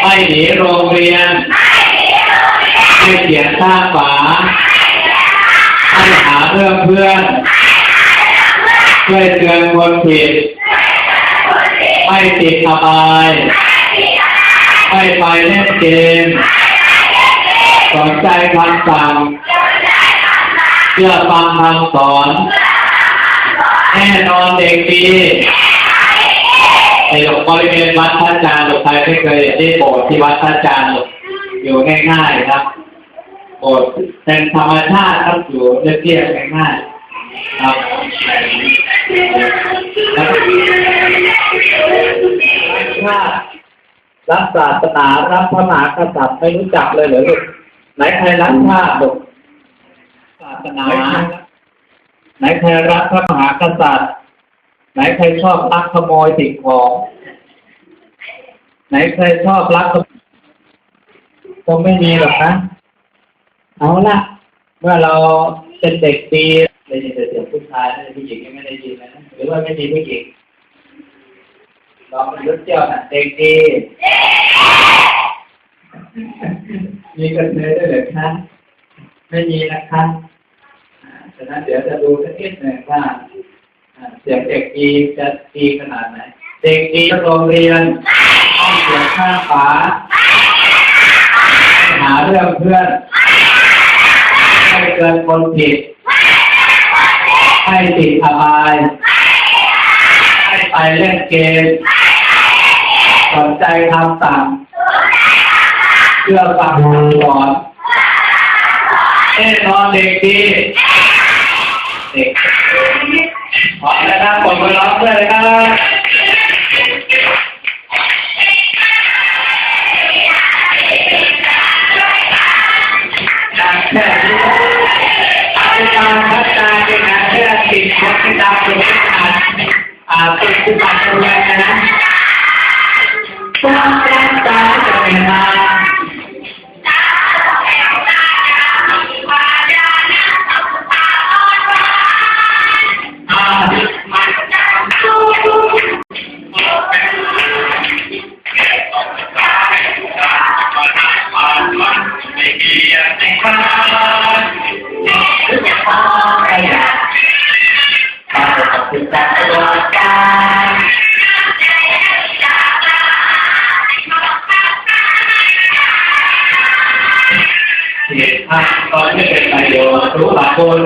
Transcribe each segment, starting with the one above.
ไม่หนีโรงเรียน ไม่เขียนข้าฝาไม่หาเรื่องเพื่อนช่วยเตือนคนผิด ไม่ติดอบายไม่ไปเล่นเกมสนใจคำสั่งเชื่อฟังคำสอนแน่นอนเด็กดี ในหลวงบริเวณวัดพระอาจารย์หลวงใครไม่เคยได้โบสถ์ที่วัดพระอาจารย์อยู่ง่ายๆครับโบสถ์เป็นธรรมชาติครับอยู่เรียบๆง่ายๆครับถ้ารักศาสนารับพระมหากษัตริย์ไม่รู้จักเลยเหรอลูกไหนใครรักชาติลูกศาสนาไหนใครรักพระมหากษัตริย์ ไหนใครชอบลักขโมยสิ่งของ ไหนใครชอบลักขโมยคงไม่มีหรอกนะเอาละเมื่อเราเป็นเด็กดีได้ยินเสียงผู้ชายนผู้หญิงยังไม่ได้ยินนะหรือว่าไม่มีผู้หญิงลองมันรุ่นเจ้าน่ะเด็กดีมีกันเลยได้วยเหรอคะไม่มีนะคะอ่าฉะนั้นเดี๋ยวจะดูสักนิดหนึ่งว่า เสียงเด็กดีจะดีขนาดไหนเด็กดีโรงเรียนห้องเสียงข้าฝาหาเรื่องเพื่อนให้เกินคนผิด ให้ติดอบายให้ไปเล่นเกมสนใจคำสั่งเชื่อฟังคำสอนแน่นอนเด็กดีเด็ก ขอแล้วนะผมร้องด้วยเลยครับการแค่อาจารย์พัฒนาเป็นงานแค่ติดพัฒนาเป็นงานอ่าเป็นผู้ปัจจุบันนะ เหตุการณ์ตอนที่เป็นประโยชน์รู้หลักคน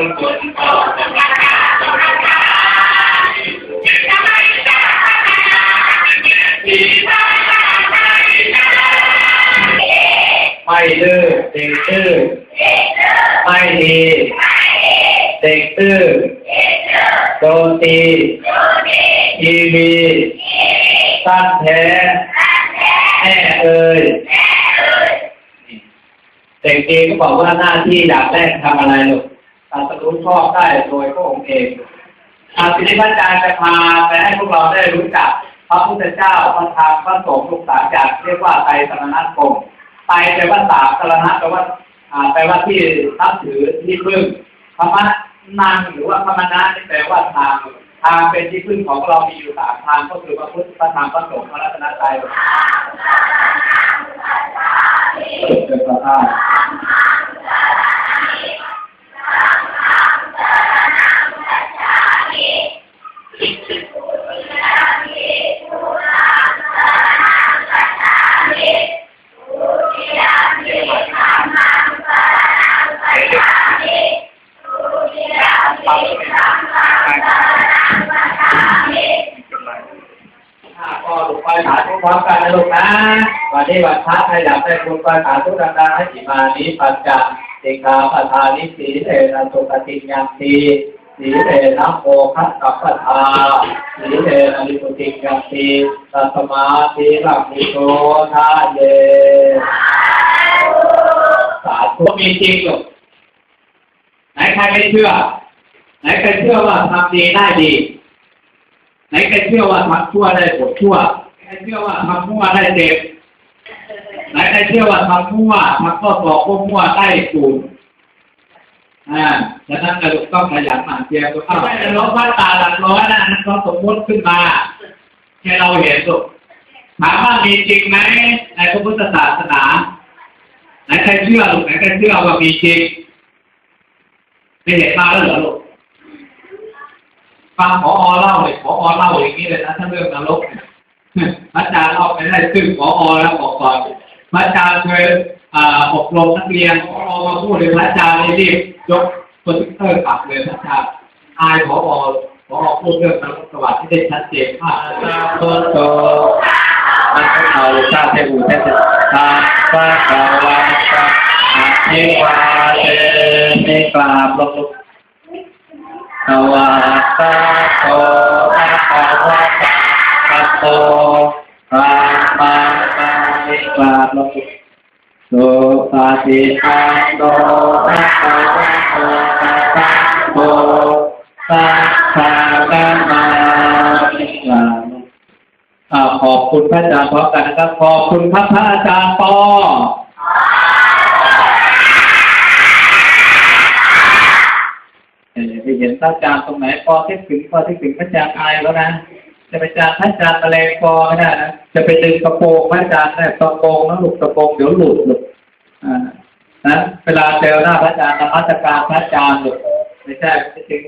ไม่ดื้อเด็กดื้อไม่ดี เด็กดื้อโดนตีทีวีสั้นแท้แม่เอ่ยเด็กเองก็บอกว่าหน้าที่ดับแรกทำอะไรลูกตรัสรู้ชอบได้โดยพระองค์เองอาสิริพัฒน์อาจารย์จะพาไปให้พวกเราได้รู้จัก พระพุทธเจ้าพระธรรมพระสงฆ์ลูกสาวจากเรียกว่าไตรสรณคมไตรแปลว่าสามสรณะแปลว่าอ่าแปลว่าที่นับถือที่พึ่งธรรมะ นังหรือว่าธรรมนะนี่แปลว่าทางทางเป็นที่พึ่งของเรามีอยู่สามทางก็คือพระพุทธพระธรรมพระสงฆ์พระรัตนตรัยเป็นพระธาตุ พ่อลูกไปสาธุพร้อมกันนะลูกนะวันนี้วันพระให้ดับได้คุณไปสาธุดังๆให้สิมานี้ปัญจสิกขาปทานิสีเทนะสุขติยัมตีสีเทนะโมคัสสะปทาสีเทนะลิปุติยัตีตัสมาสีลักขิโตทาเยสาธุมีจริงลูกไหนใครไม่เชื่อ ไหนใครเชื่อว่าทำดีได้ดี ไหนใครเชื่อว่าทำชั่วได้ผลชั่วใครเชื่อว่าทำมั่วได้เจ็บไหนใครเชื่อว่าทำมั่วทำข้อสอบพวกมั่วได้สูญอ่าดังนั้นกระดูกต้องขยันหมั่นเพียรตัวเข้าไม่จะลบว่าตาหลักร้อยนะนั่นเขาสมมติขึ้นมาแค่เราเห็นสุกถามว่ามีจริงไหมในพระพุทธศาสนาไหนใครเชื่อลูกไหนใครเชื่อว่ามีจริงไม่เห็นมาแล้วเหรอลูก ฟังผอเล่าเลยผอเล่าอย่างนี้เลยนะถ้าเรื่องนรกเนี่ยพระอาจารย์เอาไปได้ซึ่งผอแล้วบอกก่อนพระอาจารย์เคยอบรมนักเรียนผอมาพูดเลยพระอาจารย์รีบยกโปรเจคเตอร์กลับเลยพระอาจารย์อายผอผอพูดเรื่องนรกสวัสดิ์ที่ได้ชัดเจนมากอาจารย์โตโตมันเอาชาเทอูเทศตาปะกาวาตาอาเทวาเตม่กราบลง สวัสตาโตอะกาวาตาปัตโตรามามาไม่กราบลงโสปาติปันโตอะกาวาโตอะกาโตสัพพะกามาไม่กราบลาขอบคุณพระอาจารย์พร้อมกันนะครับขอบคุณพระพระอาจารย์ปอ ห็นพระอาจารย์ตรงไหนพอที่ถึงพอที่ถึงพระอาจารย์อายแล้วนะจะไปจารย์พระอาจารย์แมลงพอไม่ได้นะจะไปดึงกระโปรงพระอาจารย์เนี่ยกระโปรงนะหลุดกระโปรงเดี๋ยวหลุดหลุดอ่านะเวลาเจอหน้าพระอาจารย์ธรรมัสการพระอาจารย์หลุดไม่ใช่ไปถึง